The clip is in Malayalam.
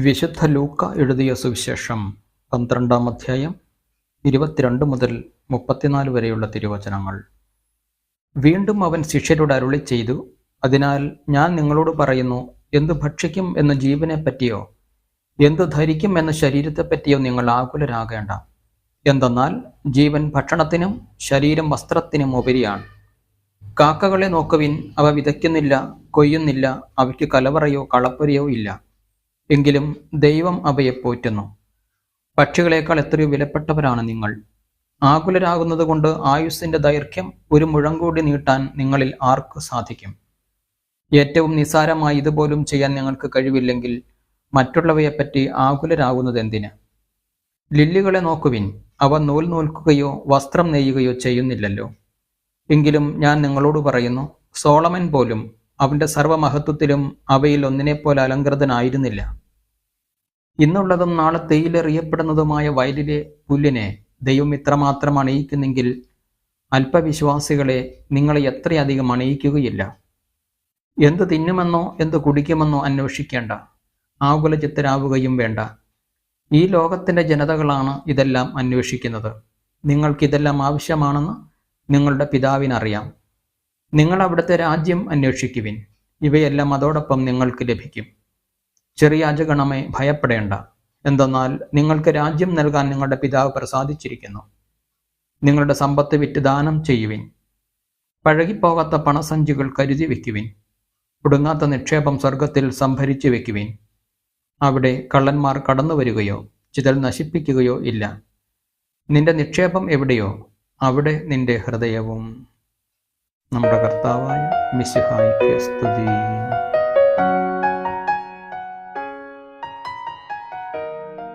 വിശുദ്ധ ലൂക്ക എഴുതിയ സുവിശേഷം പന്ത്രണ്ടാം അധ്യായം ഇരുപത്തിരണ്ട് മുതൽ മുപ്പത്തിനാല് വരെയുള്ള തിരുവചനങ്ങൾ. വീണ്ടും അവൻ ശിഷ്യരോട് അരുളി ചെയ്തു അതിനാൽ ഞാൻ നിങ്ങളോട് പറയുന്നു എന്തു ഭക്ഷിക്കും എന്ന ജീവനെ പറ്റിയോ എന്തു ധരിക്കും എന്ന ശരീരത്തെ പറ്റിയോ നിങ്ങൾ ആകുലരാകേണ്ട. എന്തെന്നാൽ ജീവൻ ഭക്ഷണത്തിനും ശരീരം വസ്ത്രത്തിനും ഉപരിയാണ്. കാക്കകളെ നോക്കുവിൻ അവ വിതയ്ക്കുന്നില്ല കൊയ്യുന്നില്ല അവയ്ക്ക് കലവറയോ കളപ്പുരയോ ഇല്ല. എങ്കിലും ദൈവം അവയെ പോറ്റുന്നു. പക്ഷികളേക്കാൾ എത്രയോ വിലപ്പെട്ടവരാണ് നിങ്ങൾ. ആകുലരാകുന്നത് കൊണ്ട് ആയുസ്സിന്റെ ദൈർഘ്യം ഒരു മുഴം കൂടി നീട്ടാൻ നിങ്ങളിൽ ആർക്ക് സാധിക്കും? ഏറ്റവും നിസാരമായി ഇതുപോലും ചെയ്യാൻ നിങ്ങൾക്ക് കഴിവില്ലെങ്കിൽ മറ്റുള്ളവയെപ്പറ്റി ആകുലരാകുന്നത് എന്തിന്? ലില്ലികളെ നോക്കുവിൻ. അവ നൂൽ നൂൽക്കുകയോ വസ്ത്രം നെയ്യുകയോ ചെയ്യുന്നില്ലല്ലോ. എങ്കിലും ഞാൻ നിങ്ങളോട് പറയുന്നു സോളമൻ പോലും അവന്റെ സർവമഹത്വത്തിലും അവയിൽ ഒന്നിനെപ്പോലെ അലങ്കൃതനായിരുന്നില്ല. ഇന്നുള്ളതും നാളെ തേയിലെറിയപ്പെടുന്നതുമായ വയലിലെ പുല്ലിനെ ദൈവം ഇത്രമാത്രം അണിയിക്കുന്നെങ്കിൽ അല്പവിശ്വാസികളെ നിങ്ങളെ എത്രയധികം അണിയിക്കുകയില്ല. എന്ത് തിന്നുമെന്നോ എന്ത് കുടിക്കുമെന്നോ അന്വേഷിക്കേണ്ട. ആകുലചിത്തരാവുകയും വേണ്ട. ഈ ലോകത്തിന്റെ ജനതകളാണ് ഇതെല്ലാം അന്വേഷിക്കുന്നത്. നിങ്ങൾക്കിതെല്ലാം ആവശ്യമാണെന്ന് നിങ്ങളുടെ പിതാവിനറിയാം. നിങ്ങൾ അവിടുത്തെ രാജ്യം അന്വേഷിക്കുവിൻ. ഇവയെല്ലാം അതോടൊപ്പം നിങ്ങൾക്ക് ലഭിക്കും. ചെറിയ ഭയപ്പെടേണ്ട. എന്തെന്നാൽ നിങ്ങൾക്ക് രാജ്യം നൽകാൻ നിങ്ങളുടെ പിതാവ് പ്രസാദിച്ചിരിക്കുന്നു. നിങ്ങളുടെ സമ്പത്ത് വിറ്റ് ദാനം ചെയ്യുവിൻ. പഴകിപ്പോകാത്ത പണസഞ്ചികൾ കരുതി വെക്കുവിൻ. കുടുങ്ങാത്ത നിക്ഷേപം സ്വർഗത്തിൽ സംഭരിച്ചു വെക്കുവിൻ. അവിടെ കള്ളന്മാർ കടന്നു വരികയോ ചിതൽ നശിപ്പിക്കുകയോ ഇല്ല. നിന്റെ നിക്ഷേപം എവിടെയോ അവിടെ നിന്റെ ഹൃദയവും. നമ്മുടെ കർത്താവായ മിശിഹായിക്ക് സ്തുതി.